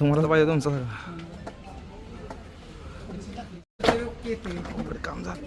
तुम्हाला पाहिजे तुमचं सगळं. काम झालं.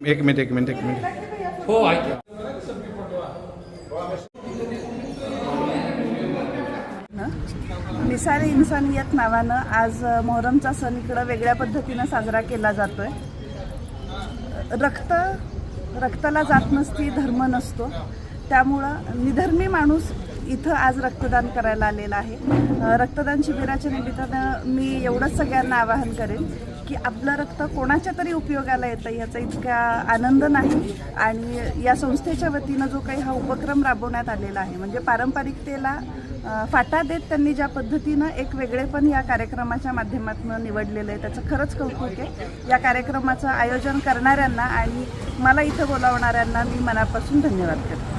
एक मिनिट एक मिनिट एक मिनिट. हो आहे निसारे इन्सानियत नावानं आज मोहरमचा सण इकडं वेगळ्या पद्धतीनं साजरा केला जातोय. रक्त रक्ताला जात नसती धर्म नसतो. त्यामुळं निधर्मी माणूस इथं आज रक्तदान करायला आलेला आहे. रक्तदान शिबिराच्या निमित्तानं मी एवढंच सगळ्यांना आवाहन करेन की आपलं रक्त कोणाच्या तरी उपयोगाला येतं याचा इतका आनंद नाही. आणि या संस्थेच्या वतीनं जो काही हा उपक्रम राबवण्यात आलेला आहे म्हणजे पारंपरिकतेला फाटा देत त्यांनी ज्या पद्धतीनं एक वेगळेपण या कार्यक्रमाच्या माध्यमातून निवडलेलं आहे त्याचं खरंच कौतुक आहे. या कार्यक्रमाचं आयोजन करणाऱ्यांना आणि मला इथं बोलावणाऱ्यांना मी मनापासून धन्यवाद करते.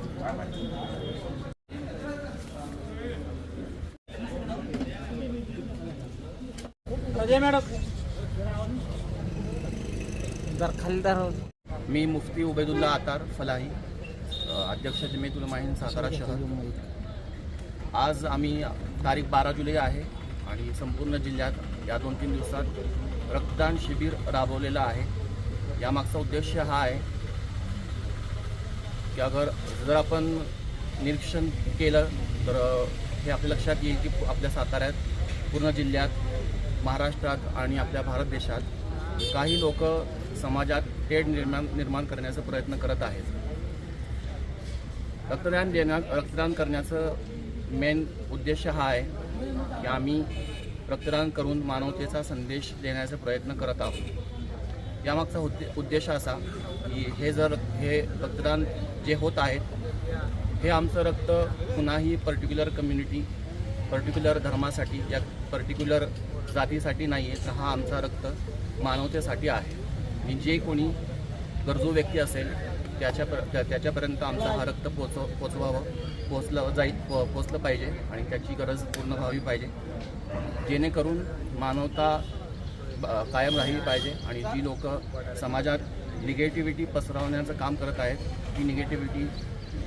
एक मिनिट मी मुफ्ती उबैदुल्ला आतार फलाही. अध्यक्ष जमेतुल माहीन सातारा शहर. आज आम्ही तारीख बारा जुलै आहे आणि संपूर्ण जिल्ह्यात या दोन तीन दिवसात रक्तदान शिबिर राबवलेलं आहे. यामागचा उद्देश हा आहे की अगर जर आपण निरीक्षण केलं तर हे आपल्या लक्षात येईल की आपल्या साताऱ्यात पूर्ण जिल्ह्यात महाराष्ट्रात आणि आपल्या भारत देशात काही लोक समाजात टेड निर्माण निर्माण करण्याचा प्रयत्न करत आहेत. रक्तदान देण्या रक्तदान करण्याचं मेन उद्देश हा आहे की आम्ही रक्तदान करून मानवतेचा संदेश देण्याचा प्रयत्न करत आहोत. यामागचा उद्दे उद्देश असा की हे जर हे रक्तदान जे होत आहेत हे आमचं रक्त कुणाही पर्टिक्युलर कम्युनिटी पर्टिक्युलर धर्मासाठी या पर्टिक्युलर जातीसाठी नाही आहे तर हा आमचा रक्त मानवतेसाठी आहे. आणि जे कोणी गरजू व्यक्ती असेल त्याच्या त्या- त्याच्यापर्यंत आमचा हा रक्त पोचव पोचवावं पोचलं जाईल पो पोचलं पाहिजे आणि त्याची गरज पूर्ण व्हावी पाहिजे. जेणेकरून मानवता ब- कायम राहिली पाहिजे आणि जी लोक समाजात निगेटिव्हिटी पसरवण्याचं काम करत आहेत ती निगेटिव्हिटी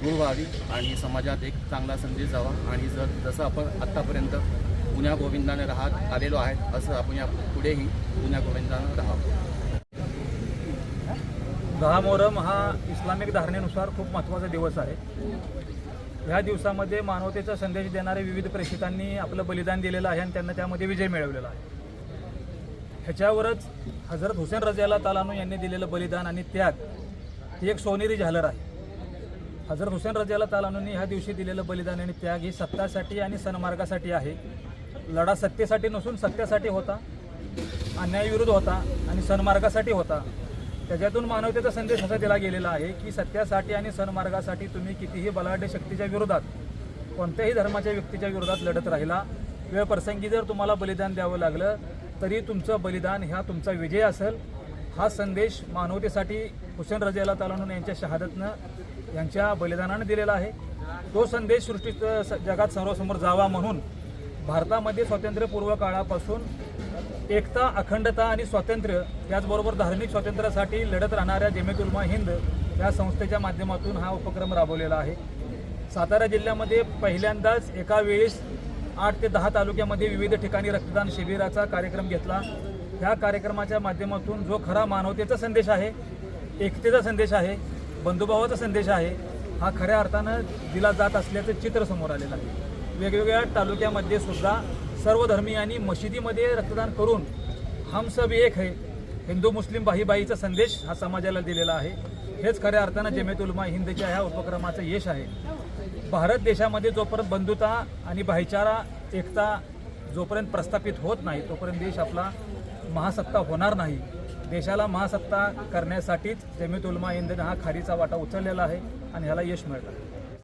दूर व्हावी आणि समाजात एक चांगला संदेश जावा. आणि जर जसं आपण आत्तापर्यंत पुण्या गोविंदाने राहत आलेलो आहे असं आपण या पुढेही पुण्या गोविंदानं राहावं. दहा मोहरम हा इस्लामिक धारणेनुसार खूप महत्त्वाचा दिवस आहे. ह्या दिवसामध्ये मानवतेचा संदेश देणारे विविध प्रेषितांनी आपलं बलिदान दिलेलं आहे आणि त्यांना त्यामध्ये विजय मिळवलेला आहे. ह्याच्यावरच हजरत हुसेन रज़ियाला तालानू यांनी दिलेलं बलिदान आणि त्याग ही एक सोनेरी झालर आहे. हजरत हुसेन रज़ियाला तालानूंनी ह्या दिवशी दिलेलं बलिदान आणि त्याग ही सत्तासाठी आणि सन्मार्गासाठी आहे. लढा सत्तेसाठी नसून सत्यासाठी होता अन्यायविरुद्ध होता आणि सन्मार्गासाठी होता. त्याच्यातून मानवतेचा संदेश असा दिला गेलेला आहे की सत्यासाठी आणि सन्मार्गासाठी तुम्ही कितीही बलाढ्य शक्तीच्या विरोधात कोणत्याही धर्माच्या व्यक्तीच्या विरोधात लढत राहिला वेळ प्रसंगी जर तुम्हाला बलिदान द्यावं लागलं तरी तुमचं बलिदान ह्या तुमचा विजय असेल. हा संदेश मानवतेसाठी हुसेन रजेला तालानून यांच्या शहादतनं यांच्या बलिदानानं दिलेला आहे. तो संदेश सृष्टीत स- जगात सर्वसमोर जावा म्हणून भारतामध्ये स्वातंत्र्यपूर्व काळापासून एकता अखंडता आणि स्वातंत्र्य त्याचबरोबर धार्मिक स्वातंत्र्यासाठी लढत राहणाऱ्या जमेत उलमा हिंद या संस्थेच्या माध्यमातून हा उपक्रम राबवलेला आहे. सातारा जिल्ह्यामध्ये पहिल्यांदाच एका वेळेस आठ ते दहा तालुक्यामध्ये विविध ठिकाणी रक्तदान शिबिराचा कार्यक्रम घेतला. ह्या कार्यक्रमाच्या माध्यमातून जो खरा मानवतेचा संदेश आहे एकतेचा संदेश आहे बंधुभावाचा संदेश आहे हा खऱ्या अर्थानं दिला जात असल्याचं चित्र समोर आलेलं आहे. वेगवेगळ्या तालुक्यामध्ये सुद्धा सर्व धर्मीयांनी मशिदीमध्ये रक्तदान करून हम सब एक है हिंदू मुस्लिम बाईबाईचा संदेश हा समाजाला दिलेला आहे. हेच खऱ्या अर्थानं जमेत उलमा हिंदच्या ह्या उपक्रमाचं यश आहे. भारत देशामध्ये जोपर्यंत बंधुता आणि भाईचारा एकता जोपर्यंत प्रस्थापित होत नाही तोपर्यंत देश आपला महासत्ता होणार नाही. देशाला महासत्ता करण्यासाठीच जमीत उलमा हिंदनं हा खारीचा वाटा उचललेला आहे आणि ह्याला यश मिळतं